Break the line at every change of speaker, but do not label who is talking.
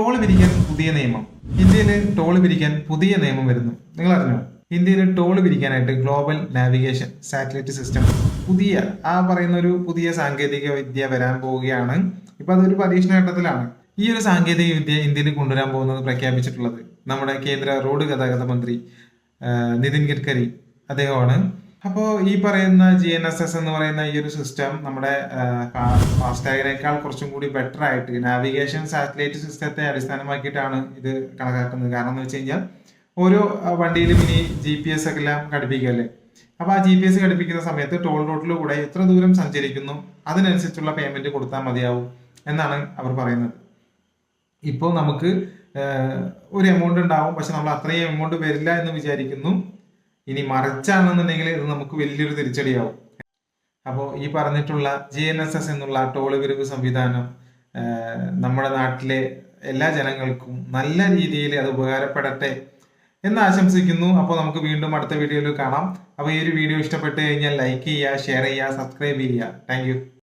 Toll പിരിക്കാൻ പുതിയ നിയമം. ഇന്ത്യയിൽ ടോൾ പിരിക്കാൻ പുതിയ നിയമം വരുന്നു. നിങ്ങൾ അറിഞ്ഞോ ഇന്ത്യയിൽ ടോൾ പിരിക്കാനായിട്ട് ഗ്ലോബൽ നാവിഗേഷൻ സാറ്റലൈറ്റ് സിസ്റ്റം പുതിയ ആ പറയുന്ന ഒരു പുതിയ സാങ്കേതിക വിദ്യ വരാൻ പോവുകയാണ്. ഇപ്പൊ അതൊരു പരീക്ഷണ ഘട്ടത്തിലാണ്. ഈ ഒരു സാങ്കേതിക വിദ്യ ഇന്ത്യയിൽ കൊണ്ടുവരാൻ പോകുന്നത് പ്രഖ്യാപിച്ചിട്ടുള്ളത് നമ്മുടെ കേന്ദ്ര റോഡ് ഗതാഗത മന്ത്രി നിതിൻ ഗഡ്കരി അദ്ദേഹമാണ്. അപ്പോൾ ഈ പറയുന്ന ജി എൻ എസ് എസ് എന്ന് പറയുന്ന ഈ ഒരു സിസ്റ്റം നമ്മുടെ ഫാസ്ടാഗിനേക്കാൾ കുറച്ചും കൂടി ബെറ്റർ ആയിട്ട് നാവിഗേഷൻ സാറ്റലൈറ്റ് സിസ്റ്റത്തെ അടിസ്ഥാനമാക്കിയിട്ടാണ് ഇത് കണക്കാക്കുന്നത്. കാരണം എന്ന് വെച്ച് കഴിഞ്ഞാൽ ഓരോ വണ്ടിയിലും ഇനി ജി പി എസ് ഒക്കെ എല്ലാം ഘടിപ്പിക്കുകയല്ലേ അപ്പോൾ ആ ജി പി എസ് ഘടിപ്പിക്കുന്ന സമയത്ത് ടോൾ റോഡിലൂടെ എത്ര ദൂരം സഞ്ചരിക്കുന്നു അതിനനുസരിച്ചുള്ള പേയ്മെന്റ് കൊടുത്താൽ മതിയാവും എന്നാണ് അവർ പറയുന്നത്. ഇപ്പോൾ നമുക്ക് ഒരു എമൗണ്ട് ഉണ്ടാവും പക്ഷെ നമ്മൾ അത്രയും എമൗണ്ട് വരില്ല എന്ന് വിചാരിക്കുന്നു. ഇനി മറിച്ചാണെന്നുണ്ടെങ്കിൽ ഇത് നമുക്ക് വലിയൊരു തിരിച്ചടിയാവും. അപ്പോൾ ഈ പറഞ്ഞിട്ടുള്ള ജി എൻ എസ് എസ് എന്നുള്ള ടോൾ വിരിവ് സംവിധാനം നമ്മുടെ നാട്ടിലെ എല്ലാ ജനങ്ങൾക്കും നല്ല രീതിയിൽ അത് ഉപകാരപ്പെടട്ടെ എന്ന് ആശംസിക്കുന്നു. അപ്പോൾ നമുക്ക് വീണ്ടും അടുത്ത വീഡിയോയിൽ കാണാം. അപ്പോൾ ഈ ഒരു വീഡിയോ ഇഷ്ടപ്പെട്ട് കഴിഞ്ഞാൽ ലൈക്ക് ചെയ്യുക ഷെയർ ചെയ്യുക സബ്സ്ക്രൈബ് ചെയ്യുക. താങ്ക്